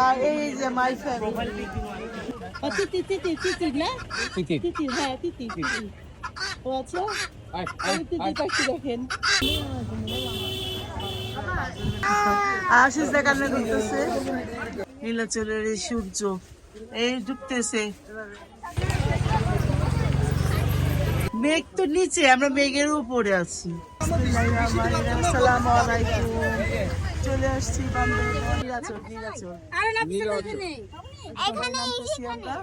আর এই যে my family ও তিতি তিতি তিতি না? তিতির। তিতি হ্যাঁ তিতি তিতি ও আচ্ছা? তিতি পাখি দেখেন। নীলাচলের এই সূর্য এই ডুবতেছে। মেঘ তো নিচে আমরা মেঘের উপরে আছি। আসসালামু আলাইকুম। আসছি সবাই নামতেছি আমরা।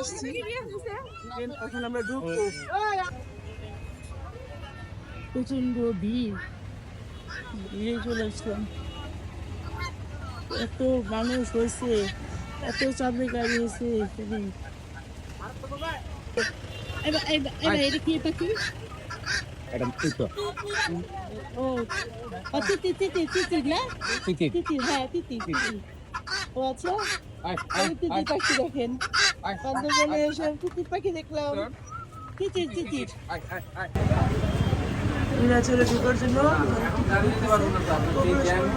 আসছি। এখন আমরা ঢুকবো। প্রচণ্ড ভিড়। ভিড়ে চলে আসলাম। এত মানুষ হয়েছে এত চাঁদে গাড়ি হয়েছে খুবই এবার এবার এবার এটা কি? পাখি এটা তিতো। ও ও তিতি তিতি তিতি না। তিতি হ্যাঁ তিতি তিতি ও আচ্ছা। আয়, তিতি পাখি দেখেন। বান্দরবনে এসে তিতি পাখি দেখলাম। আয়, আয়। নীলাচলে ঢুকার জন্য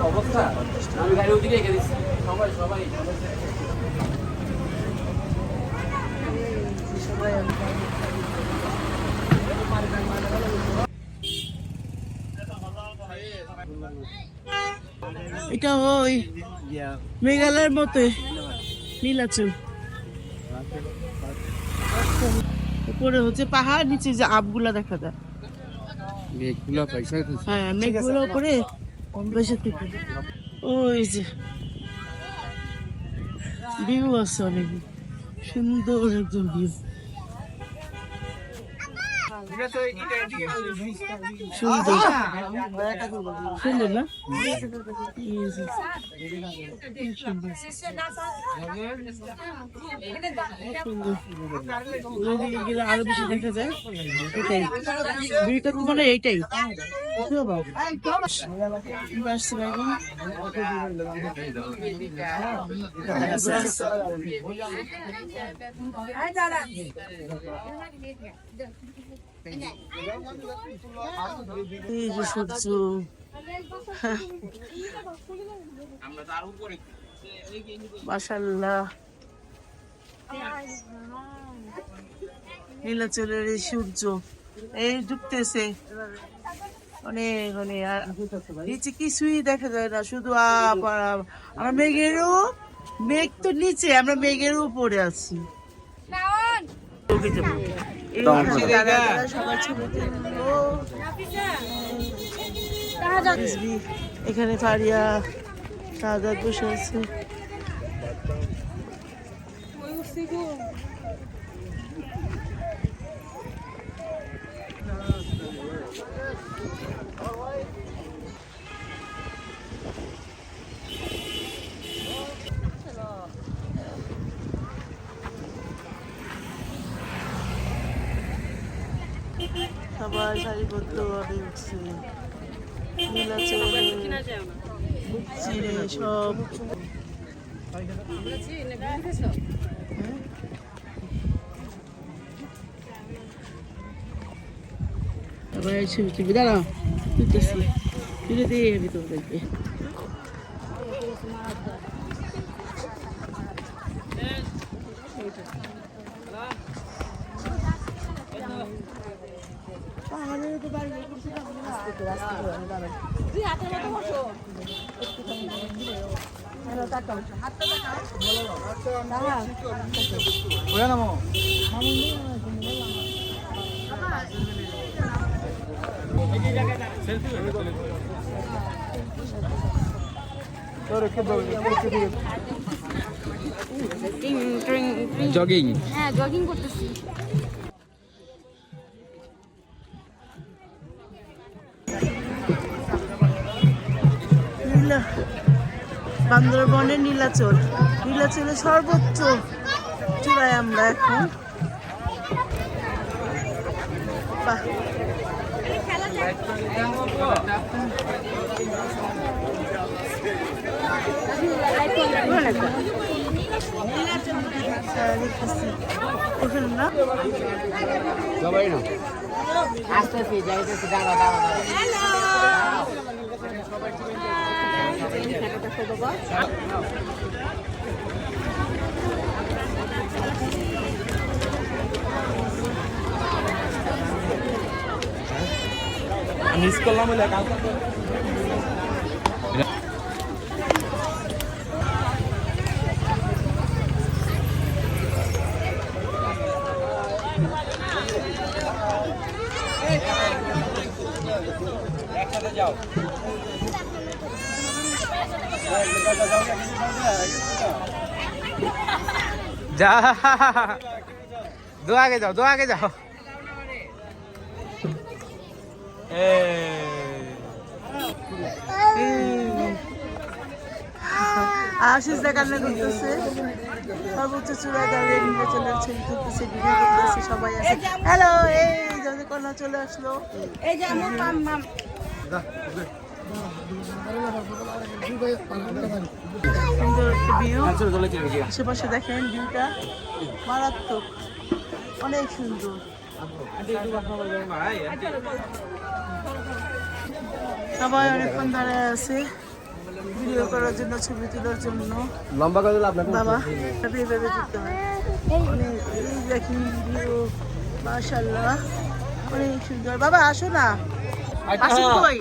অবস্থা আমি গাড়ি ওদিকে রেখে দিচ্ছি সবাই সবাই সবাই এটা ওই মেঘালয়ের মতো। নীলাচল উপরে হচ্ছে পাহাড় নিচে যে আপগুলা দেখা যায়। মেঘগুলো পয়সা হ্যাঁ মেঘগুলো উপরে বসে থেকে ওই যে ভিউ আছে অনেক। সুন্দর একদম ভিউ সুন্দর সুন্দর না? আরও বেশি দেখা যায়। এটাই ভিউটা তো মানে এইটাই। মাশাল্লাহ নীলাচলের সূর্য। এই ডুবতেছে। অনেক অনেক আর নিচে কিছুই দেখা যায় না শুধু আপ আপ। আমরা মেঘেরও মেঘ তো নিচে আমরা মেঘের উপরে আছি। এখানে ফারিয়া শাহাদাত বসে আছে। সবাই সারিবদ্ধ ভাবে উঠছে নীলাচলে চিড়ে সব সবাই ছবি ছবি দাঁড়াও তুলতেছি তুলে দিয়ে যাবি তোমাদেরকে জগিং হ্যাঁ জগিং করতেছি। বান্দরবনের নীলাচল। নীলাচলের সর্বোচ্চ চূড়ায় আমরা এখন। না সবাই না যাইতেছি দাঁড়া দাঁড়া দাঁড়া মিস করলাম বলে কালকে যা। দো আগে যাও দো আগে যাও। আশিস কান্না করতেছে। সর্বোচ্চ চূড়া গাড়ি নির্বাচনের ছবি তুলতেছে ভিডিও করতেছে সবাই আছে। হ্যালো এই যাদের কন্যা চলে আসলো। এই যে আমার মাম মাম। সুন্দর একটা ভিউ আশেপাশে দেখেন ভিউটা মারাত্মক। অনেক সুন্দর। সবাই অনেকক্ষণ দাঁড়ায় আছে। ভিডিও করার জন্য ছবি তোলার জন্য। লম্বা করে দিলে আপনাকে বাবা এভাবে এভাবে দিতে হয় অনেক এই দেখেন ভিডিও মাশাল্লাহ অনেক সুন্দর। বাবা আসো না। আসো কই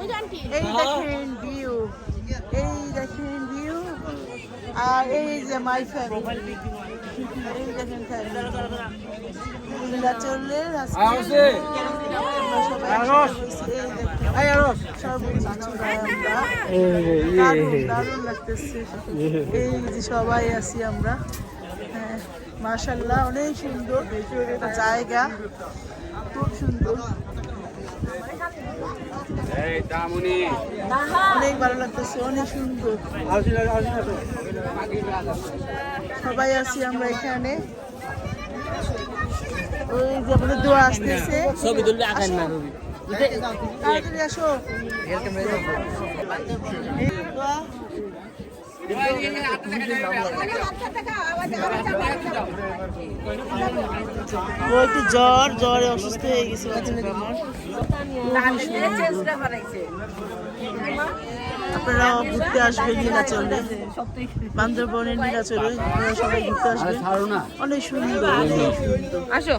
এই দেখেন ভিউ এই দেখেন ভিউ আর এই যে মাই ফ্যামিলি এই দেখেন। দারুণ, দারুণ লাগতেছে। এই যে। সবাই আছি আমরা। হ্যাঁ মাশাল্লাহ অনেক সুন্দর। একটা জায়গা। খুব সুন্দর। অনেক ভালো লাগতেছে অনেক সুন্দর। সবাই আছি আমরা এখানে। ওই যে আমাদের দোয়া আসতেছে। ছবি তুললে আকান না তাড়াতাড়ি আসো। দোয়া। ও একটু জ্বর জ্বরে অসুস্থ হয়ে গেছে আপনারা ঘুরতে আসবেন নীলাচলে। বান্দরবনের নীলাচলে আপনারা সবাই ঘুরতে আসবেন অনেক সুন্দর অনেক সুন্দর। আসো।